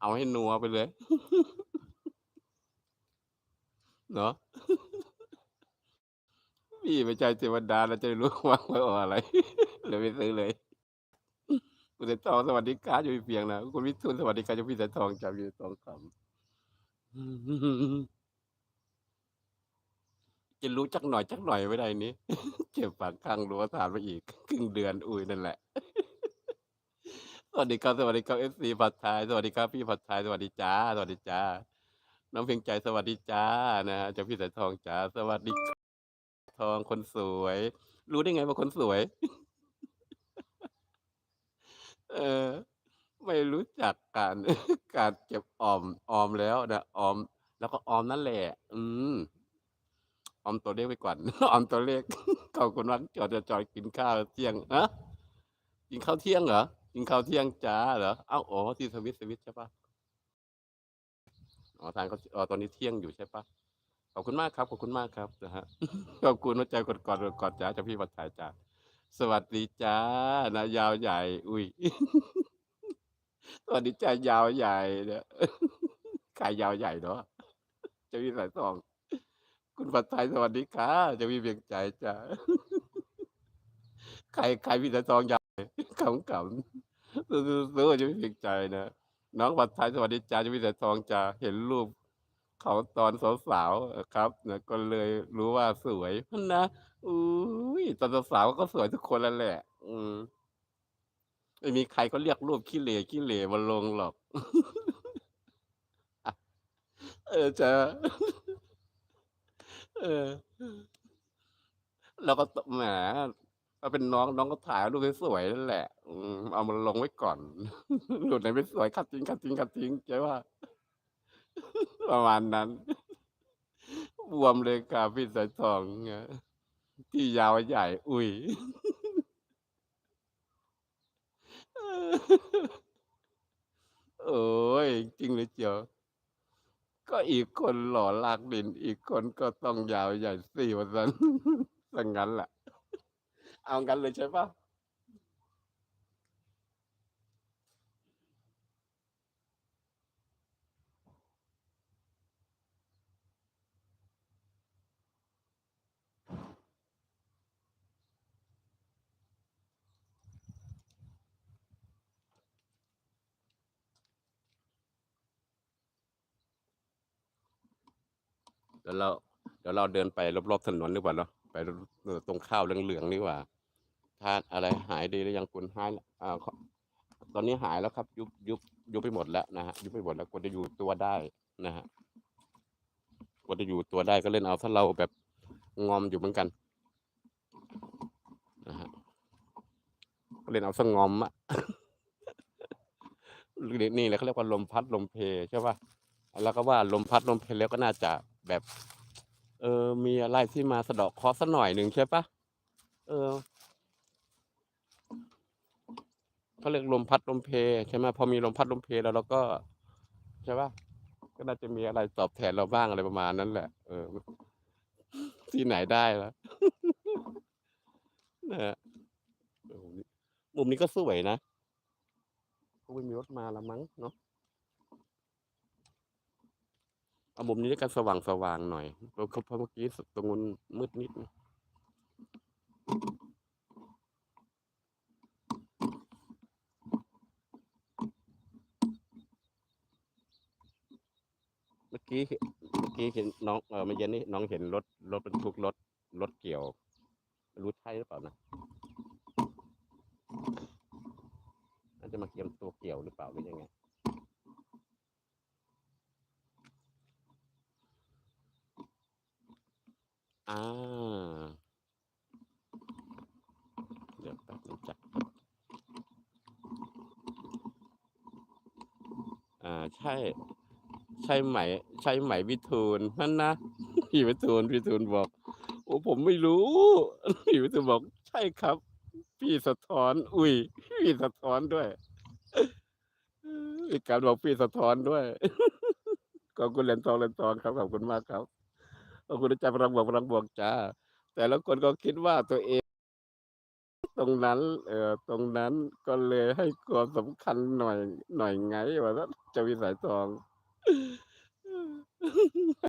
เอาให้นัวไปเลย เนาะพี่ไม่ใช่เทวดาเราจะได้รู้ว่าว่าเอาอะไรเลยไม่ซื้อเลยคุณสายทองสวัสดีครับอยู่เพียงนะคุณวิทูลสวัสดีครับจากพี่สายทองจากพี่สายทองคำจะรู้จักหน่อยจักหน่อยไม่ได้นี้เจ็บปากข้างรั้วผ่านไปอีก ครึ่งเดือนอุ้ยนั่นแหละส วัสดีครับ สวัสดีครับเอฟซีผัดไทยสวัสดีครับพี่ผัดไทยสวัสดีจ้า สวัสดีจ้า น้องเพียงใจสวัสดีจ้านะฮะจาพี่สายทองจ้า สวัสดีทองคนสวย รู้ได้ไงว่าคนสวย เออ ไม่รู้จักการการเก็บออมออมแล้วนะออม แล้วก็ออมนั่นแหละ อืมออมตัวเลขไว้ก่อนออมตัวเลขขอบคุณมากจอดจะจอดกินข้าวเที่ยงฮะกินข้าวเที่ยงเหรอ กินข้าวเที่ยงจ้าเหรอเอ้าอ๋อที่สวิตสวิตใช่ปะอ๋อทานเขาอ๋อตอนนี้เที่ยงอยู่ใช่ปะขอบคุณมากครับขอบคุณมากครับนะฮะขอบคุณหัวใจกดกอดกอดจ้าจากพี่วัดสายจ้าสวัสดีจ้านะยาวใหญ่ อุ้ยสวัสดีจ้ายาวใหญ่เนี่ยขายยาวใหญ่เนาะจะมีสายสองคุณผัดไทยสวัสดีค่ะจะมีเบียงใจจ้าใครใครมีสายสองยาว ขำขำซื้อซื้อจะไมีเบียงใจนะ น้องผัดไทยสวัสดีจ้าจะมีสายทองจ้าเห็นรูปเขาตอนสาวๆครับนะก็เลยรู้ว่าสวยนะอุ้ยตอนสาวๆก็สวยทุกคนแล้วแหละ อืมไม่มีใครก็เรียกรูปขี้เหร่ขี้เหร่มาลงหรอก เออจะเออ เราก็ตแหม ถ้าเป็นน้องน้องก็ถ่ายรูปสวยๆนั่นแหละ อืมเอามาลงไว้ก่อนรูปไหนไม่สวยคัดทิ้งคัดทิ้งคัดทิ้งใช่ว่า ประมาณนั้นบวมเลยค่ะพี่สายทองที่ยาวใหญ่ อุ้ยโอ้ยจริงเลยเจียว ก็อีกคนหล่อลากดิน อีกคนก็ต้องยาวใหญ่สี่วันนั้นสังงั้นแหละ เอางั้นเลยใช่ปะเดี๋ยวเราเดี๋ยวเราเดินไปรอบๆถนนดีกว่าเนาะไปตรงข้าวเหลืองๆดีกว่า ทานอะไรหายดีหรือยังคุณหายอ่าตอนนี้หายแล้วครับ ยุบยุบยุบไปหมดแล้วนะฮะยุบไปหมดแล้วกว่าจะอยู่ตัวได้นะฮะกว่าจะอยู่ตัวได้ก็เล่นเอาถ้าเราแบบงอมอยู่เหมือนกันนะฮะก็เล่นเอาสงอมอะนี่แหละเขาเรียกว่าลมพัดลมเพใช่ป่ะแล้วก็ว่าลมพัดลมเพแล้วก็น่าจะแบบ เออ มีอะไรที่มาสะดอกคอสักหน่อยหนึ่งใช่ปะเออ เขาเรียกลมพัดลมเพใช่ไหมพอมีลมพัดลมเพแล้วเราก็ใช่ปะก็น่าจะมีอะไรตอบแทนเราบ้างอะไรประมาณนั้นแหละ เออ ที่ไหนได้และนะฮะเออมุมนี้ก็สวยนะก็ไม่มีรถมาละมั้งเนาะเอามุมนี้ด้วยกันสว่างสว่างหน่อยเพราะเพราะเมื่อกี้ตรงนู้นมืดนิดนะเมื่อ กี้เมื่อกี้เห็นน้องเออเมื่อเย็นนี้น้องเห็นรถรถบรรทุกรถรถเกี่ยว รู้ใช่หรือเปล่านะน่าจะมาเกี่ยมตัวเกี่ยวหรือเปล่าหรือยังไงอ่าเดี๋ยวแป๊บนึงจ้ะอ่าใช่ ใช่ไหม ใช่ไหมวิทูลนั่นนะพี่วิทูลพี่วิทูลบอก โอ้ผมไม่รู้พี่วิทูลบอก ใช่ครับ พี่สะท้อน อุ้ยพี่สะท้อนด้วยมีกการบอกพี่สะท้อนด้วยขอบคุณเหรียญทองเหรียญทองครับขอบคุณมากครับขอบคุณอาจารย์พลังบวกพลังบวกจ้าแต่ละคนก็คิดว่าตัวเอง ตรงนั้น เอ่อตรงนั้นก็เลยให้ความสำคัญหน่อยหน่อยไงว่าจ้าพี่สายทอง 嗯 嗯